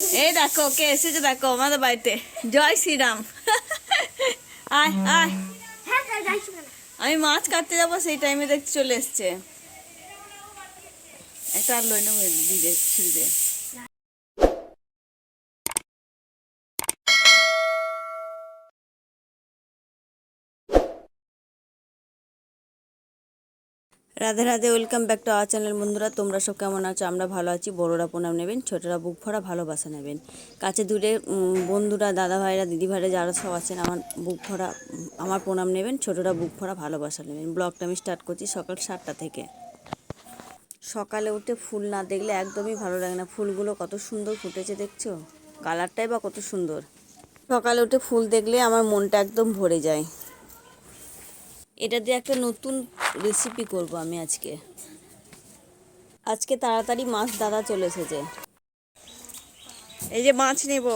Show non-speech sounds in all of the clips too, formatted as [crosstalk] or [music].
এই দেখো কে এসেছে দেখো আমাদের বাড়িতে। জয় শ্রীরাম। আয় [laughs] আয়। হ্যাঁ তাই যাইছো কেন আমি মাছ কাটতে যাব সেই টাইমে দেখতে চলে এসছে। একটা আর লইন দিদি Radhe Radhe welcome back to our channel বন্ধুরা, তোমরা সব কেমন আছো? আমরা ভালো আছি। বড়োরা প্রণাম নেবেন, ছোটরা বুক ভরা ভালোবাসা নেবেন। কাছে দূরে বন্ধুরা দাদা ভাইরা দিদি ভাইরা যারা সব আছেন, আমার বুক ভরা, আমার প্রণাম নেবেন, ছোটরা বুক ভরা ভালোবাসা নেবেন। ব্লগটা আমি স্টার্ট করছি সকাল সাতটা থেকে। সকালে উঠে ফুল না দেখলে একদমই ভালো লাগে না। ফুলগুলো কত সুন্দর ফুটেছে, দেখছ? কালারটাই বা কত সুন্দর। সকালে উঠে ফুল দেখলে আমার মনটা একদম ভরে যায়। এটা দিয়ে একটা নতুন রেসিপি করব আমি আজকে। আজকে তাড়াতাড়ি মাছ দাদা চলে এসেছে। এই যে মাছ নেব।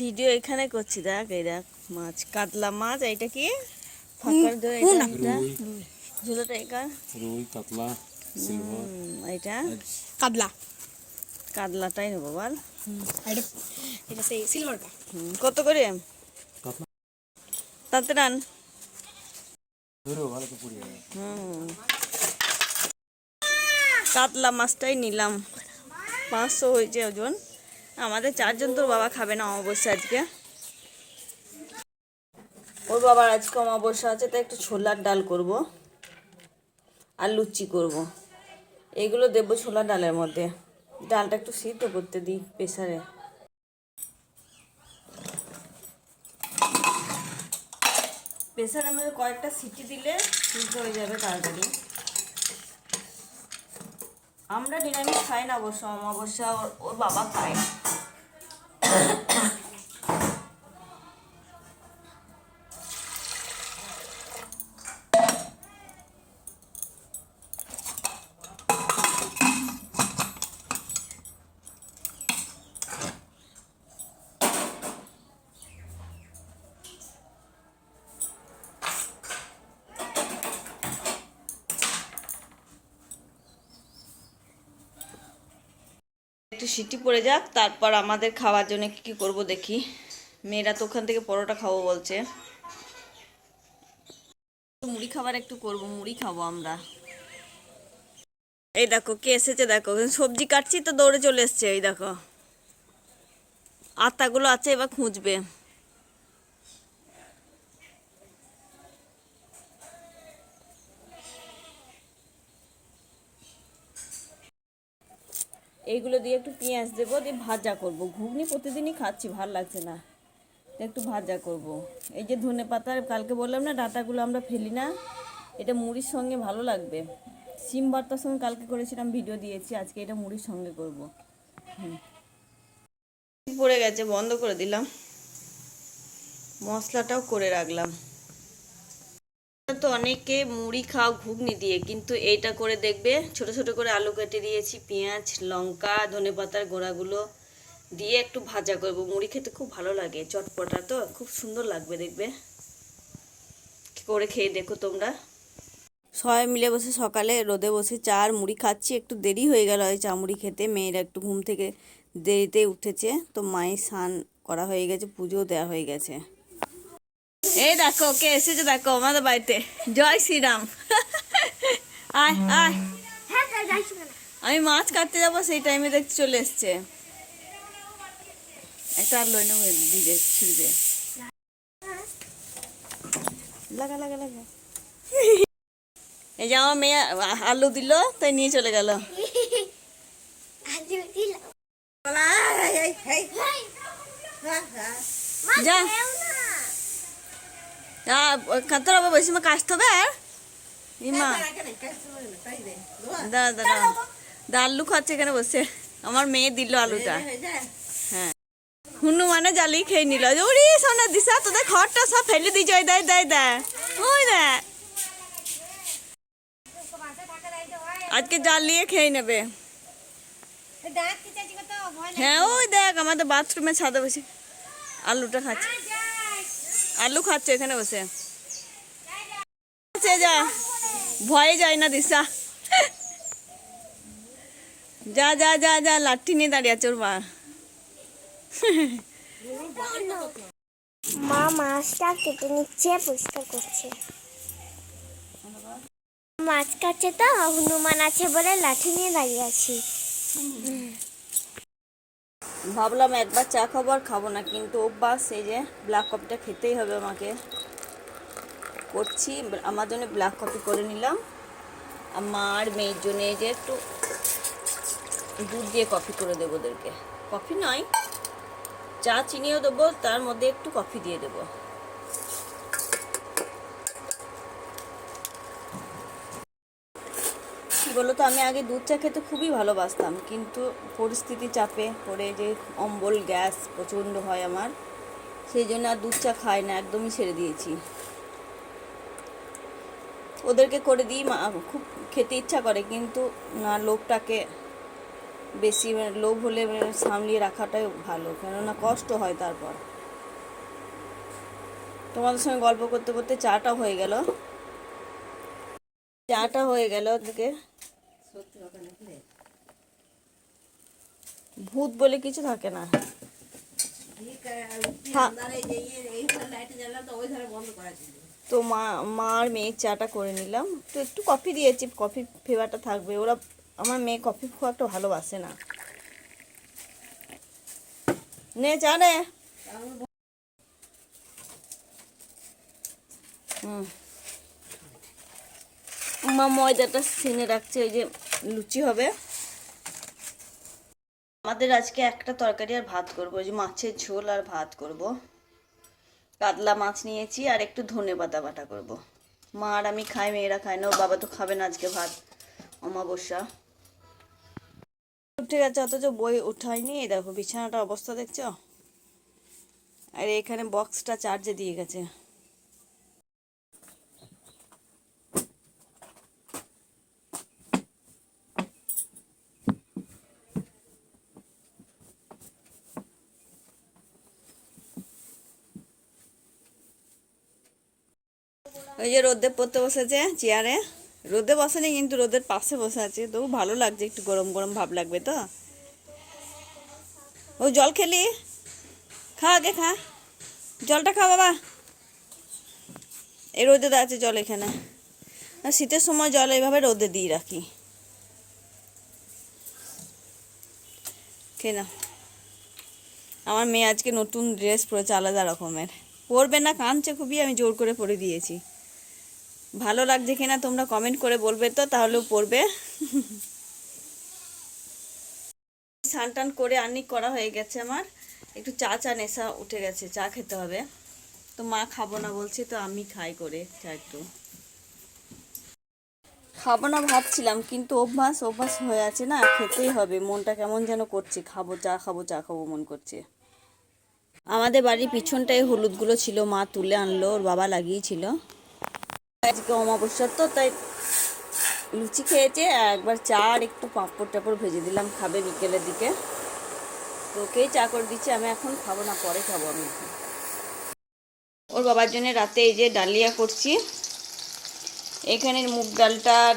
ভিডিও এখানে করছি দেখ এই দেখ মাছ কাতলা মাছ এইটা কি? ফাঁকার ধরে এটা? এটা ঝুলোটা এটা রুই কাতলা এটা কাবলা কাতলাটাই নেব বল। এটা এটা সেই সিলভারটা। কত করে? তাতে রান। কাতলা মাছটাই নিলাম। পাঁচশো হয়েছে ওজন। আমাদের চারজন তোর বাবা খাবে না অমাবস্যা আজকে। ওর বাবার আজকে অমাবস্যা আছে তাই একটু ছোলার ডাল করব আর লুচি করব। এগুলো দেবো ছোলার ডালের মধ্যে। ডালটা একটু সিদ্ধ করতে দিই প্রেসারে। প্রেসারের মধ্যে কয়েকটা সিটি দিলে সিদ্ধ হয়ে যাবে তাড়াতাড়ি। আমরা নিরামিষ খাই না অবশ্য, অমাবস্যা ওর বাবা খায়। একটু সিটি পড়ে যাক, তারপর আমাদের খাওয়ার জন্য কি করব দেখি। মেয়েরা তো ওখান থেকে পরোটা খাব বলছে। মুড়ি খাবার একটু করব, মুড়ি খাব আমরা। এই দেখো, কে এসেছে দেখো সবজি কাটছি তো দৌড়ে চলে এসছে, এই দেখো। আতাগুলো আছে, এবার খুঁজবে। এইগুলো দিয়ে একটু পেঁয়াজ দেবো, দিয়ে ভাজা করব। ঘুগনি প্রতিদিনই খাচ্ছি, ভালো লাগছে না। একটু ভাজা করব। এই যে ধনে পাতার কালকে বললাম না, ডাটাগুলো আমরা ফেলি না, এটা মুড়ির সঙ্গে ভালো লাগবে। সিম ভর্তার সঙ্গে কালকে করেছিলাম, ভিডিও দিয়েছি, আজকে এটা মুড়ির সঙ্গে করব। পড়ে গেছে, বন্ধ করে দিলাম। মশলাটাও করে রাখলাম। তো অনেকে মুড়ি খাও ঘুগনি দিয়ে, কিন্তু এইটা করে দেখবে, ছোট ছোট করে আলু কেটে দিয়েছি, পেঁয়াজ, লঙ্কা, ধনে পাতার গোড়াগুলো দিয়ে একটু ভাজা করব। মুড়ি খেতে খুব ভালো লাগে, চটপটা তো, খুব সুন্দর লাগবে দেখবে। করে খেয়ে দেখো তোমরা। সবাই মিলে বসে সকালে রোদে বসে চা আর মুড়ি খাচ্ছি, একটু দেরি হয়ে গেল ওই চা মুড়ি খেতে, মেয়েরা একটু ঘুম থেকে দেরিতে উঠেছে, তো মায়ের স্নান করা হয়ে গেছে পুজো দেওয়া হয়ে গেছে। এই দেখো কে এসেছে দেখো আমাদের বাড়িতে জয় শ্রীরাম আয় আয় আমি মাছ কাটতে যাব সেই টাইমে দেখতে চলে এসছে। একটা আর লই নেব দিদি ছুড়বে। লাগা লাগা লাগা। এই যে আমার মেয়ে আলু দিল তাই নিয়ে চলে গেল। যা। কাতর আবার বেশি মা হবে? আর ইমা দাঁড়া দাঁড়া দা আলু খাচ্ছে এখানে বসে। আমার মেয়ে দিল আলুটা। হ্যাঁ হুনু মানে জালি খেয়ে নিল। ওরে সোনা দিশা তোদের ঘরটা সব ফেলে দিয়েছে ওই দেয় দেয় দেয় ওই দেয় আজকে জাল নিয়ে খেয়ে নেবে। হ্যাঁ ওই দেখ আমাদের বাথরুমে ছাদে বসে আলুটা খাচ্ছে। আলু খাচ্ছে, এখানে বসে। যা। ভয়ে যায় না দিশা। যা যা যা যা, লাঠি নিয়ে দাঁড়িয়ে আছে ওর মা। মা মাছটা কেটে নিচ্ছে, পরিষ্কার করছে। মাছ কাটছে তো, হনুমান আছে বলে লাঠি নিয়ে দাঁড়িয়ে আছি। ভাবলাম একবার চা খাব আর খাব না, কিন্তু অভ্যাস এই যে ব্ল্যাক কফিটা খেতেই হবে আমাকে। করছি, আমার জন্য ব্ল্যাক কফি করে নিলাম। আমার মেয়ের জন্য এই যে একটু দুধ দিয়ে কফি করে দেবো ওদেরকে। কফি নয়, চা চিনিও দেবো, তার মধ্যে একটু কফি দিয়ে দেবো। কি বলতো আমি আগে দুধ চা খেতে খুবই ভালোবাসতাম, কিন্তু পরিস্থিতি চাপে পড়ে যে অম্বল গ্যাস প্রচণ্ড হয় আমার, সেই জন্য আর দুধ চা খাই না, একদমই ছেড়ে দিয়েছি। ওদেরকে করে দিই, মা খুব খেতে ইচ্ছা করে, কিন্তু না লোভটাকে বেশি লোভ হলে সামলিয়ে রাখাটাই ভালো, কেননা কষ্ট হয় তারপর। তোমাদের সঙ্গে গল্প করতে করতে চাটা হয়ে গেল। চাটা হয়ে গেল ওদিকে। ভূত বলে কিছু থাকে না। তো মা মার মেয়ের চাটা করে নিলাম। তো একটু কফি দিয়েছি কফি ফেভারটা থাকবে। ওরা আমার মেয়ে কফি খুব একটা ভালোবাসে না। নে চা নে। হুম। মা ময়দাটা সিনে রাখছে, ওই যে লুচি হবে। আমাদের আজকে একটা তরকারি আর ভাত করব, ওই যে মাছের ঝোল আর ভাত করব। কাতলা মাছ নিয়েছি আর একটু ধনে পাতা বাটা করব। মা আর আমি খাই, মেয়েরা খায় না বাবা তো খাবে না আজকে ভাত, অমাবস্যা। ঠিক আছে অথচ বই উঠায়নি। দেখো, বিছানাটা অবস্থা দেখছ? আর এখানে বক্সটা চার্জে দিয়ে গেছে। ওই যে রোদে পড়তে বসেছে চেয়ারে। রোদে বসেনি, কিন্তু রোদের পাশে বসে আছে। তবু ভালো লাগছে, একটু গরম গরম ভাব লাগবে তো। ও, জল খেলি? খা আগে, খা। জলটা খা, বাবা। এই রোদে আছে জল এখানে। শীতের সময় জল এইভাবে রোদে দিয়ে রাখি। খেয়ে না আমার মেয়ে আজকে নতুন ড্রেস পরেছে, আলাদা রকমের। পরবে না, কাঁদছে খুবই, আমি জোর করে পরে দিয়েছি। ভালো লাগছে কিনা তোমরা কমেন্ট করে বলবে তো, তাহলেও পড়বে। স্নান টান করে আনি করা হয়ে গেছে আমার। একটু চা চা নেশা উঠে গেছে, চা খেতে হবে। তো মা খাব না বলছে, তো আমি খাই করে, চা একটু। খাব না ভাবছিলাম, কিন্তু অভ্যাস অভ্যাস হয়ে আছে না, খেতেই হবে। মনটা কেমন যেন করছে, খাব, চা খাব চা খাব, মন করছে। আমাদের বাড়ির পিছনটায় হলুদগুলো ছিল, মা তুলে আনলো, ওর বাবা লাগিয়েছিল। আজকে অমাবস্যার তো, তাই লুচি খেয়েছে, একবার চা আর একটু পাঁপড় টাপড় ভেজে দিলাম, খাবে বিকেলের দিকে। তো ওকেই চা করে দিচ্ছি, আমি এখন খাব না, পরে খাব আমি ওর বাবার জন্য রাতে এই যে ডালিয়া করছি। এখানে মুগ ডালটার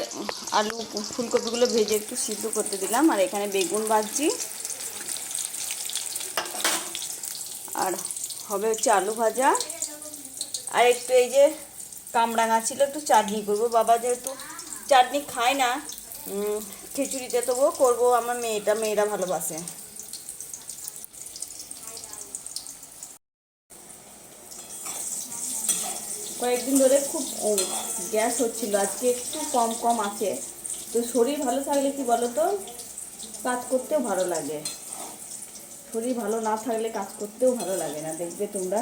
আলু, ফুলকপিগুলো ভেজে একটু সিদ্ধ করতে দিলাম, আর এখানে বেগুন ভাজছি। আর হবে হচ্ছে আলু ভাজা। আর একটু এই যে কামরাঙা ছিল, একটু চাটনি করব। বাবা যেহেতু চাটনি খায় না খিচুড়িতে তবুও করব, আমার মেয়েটা, মেয়েরা ভালোবাসে। কয়েকদিন ধরে খুব গ্যাস হচ্ছিল, আজকে একটু কম কম আছে। তো শরীর ভালো থাকলে কি বলো তো কাজ করতেও ভালো লাগে। শরীর ভালো না থাকলে কাজ করতেও ভালো লাগে না, দেখবে তোমরা।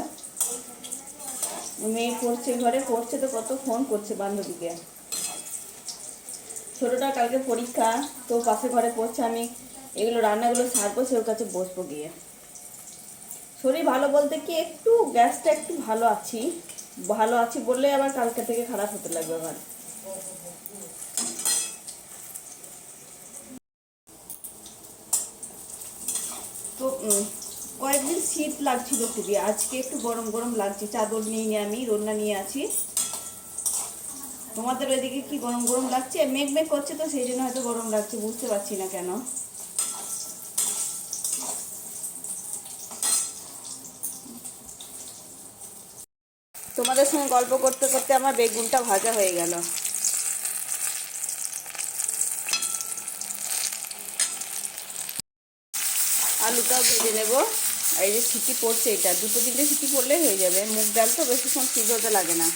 মেয়ে পড়ছে, ঘরে পড়ছে তো কত ফোন করছে বান্ধবীকে। ছোটটা কালকে পরীক্ষা, তো পাশে ঘরে পড়ছে, আমি এগুলো রান্নাগুলো সারবো, সে ওর কাছে বসবো গিয়ে। শরীর ভালো বলতে কি একটু গ্যাসটা একটু ভালো আছি ভালো আছি বললে আবার কালকে থেকে খারাপ হতে লাগবে আবার। তো কয়েকদিন শীত লাগছিল খুবই, আজকে একটু গরম গরম লাগছে, চাদর নিয়ে নিয়ে আমি রান্না নিয়ে আছি। তোমাদের ওইদিকে কি গরম গরম লাগছে? মেঘ মেঘ করছে তো, সেই জন্য হয়তো গরম লাগছে, বুঝতে পারছি না কেন। তোমাদের সঙ্গে গল্প করতে করতে আমার বেগুনটা ভাজা হয়ে গেল। আলুটাও ভেজে নেব। আর এই যে সিটি পড়ছে এটা, দুটো তিনটে সিটি পড়লেই হয়ে যাবে। মুগ ডাল তো বেশিক্ষণ সিদ্ধ হতে লাগে না।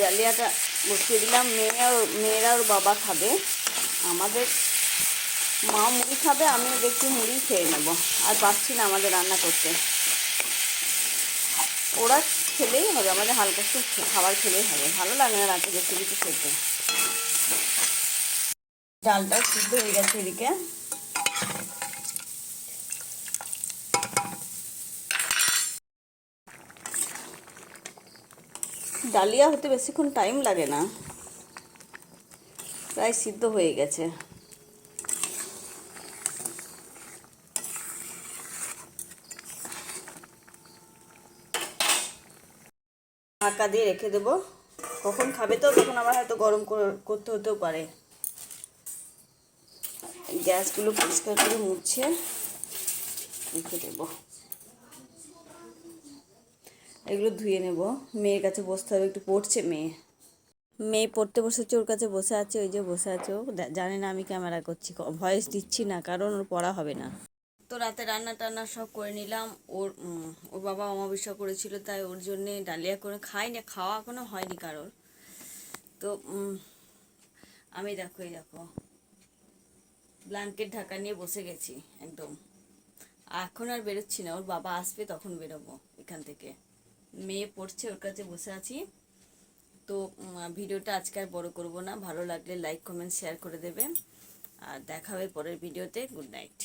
ডালিয়াটা বসিয়ে দিলাম। মেয়ে আর মেয়েরা ওর বাবা খাবে। আমাদের মা মুড়ি খাবে, আমিও দেখছি মুড়ি খেয়ে নেব। আর পাচ্ছি না আমাদের রান্না করতে। ওরা খেলেই হবে, আমাদের হালকা একটু খাবার খেলেই হবে। ভালো লাগে না রাতে বেশি কিছু খেতে। ডালটা সিদ্ধ হয়ে গেছে এদিকে। ডালিয়া হতে বেশিক্ষণ টাইম লাগে না। প্রায় সিদ্ধ হয়ে গেছে। ঢাকা দিয়ে রেখে দেবো। কখন খাবে তো, তখন আবার হয়তো গরম করতে হতেও পারে। গ্যাসগুলো পরিষ্কার করে মুছে রেখে দেবো। এগুলো ধুয়ে নেব। মেয়ের কাছে বসতে হবে, একটু পড়ছে মেয়ে। মেয়ে পড়তে বসেছে, ওর কাছে বসে আছে, ওই যে বসে আছে ও। জানে না আমি ক্যামেরা করছি ভয়েস দিচ্ছি না, কারণ ওর পড়া হবে না। তো রাতে রান্না টান্না সব করে নিলাম। ওর ওর বাবা অমাবস্যা করেছিল, তাই ওর জন্যে ডালিয়া করে খাই না খাওয়া এখনও হয়নি কারোর। তো আমি দেখো, এই দেখো। ব্ল্যাঙ্কেট ঢাকা নিয়ে বসে গেছি, একদম। এখন আর বেরোচ্ছি না, ওর বাবা আসবে তখন বেরোবো এখান থেকে। মেয়ে পড়ছে, ওর কাছে বসে আছি। তো ভিডিওটা আজকে আর বড় করব না, ভালো লাগলে লাইক কমেন্ট শেয়ার করে দেবেন আর দেখা হবে পরের ভিডিওতে গুড নাইট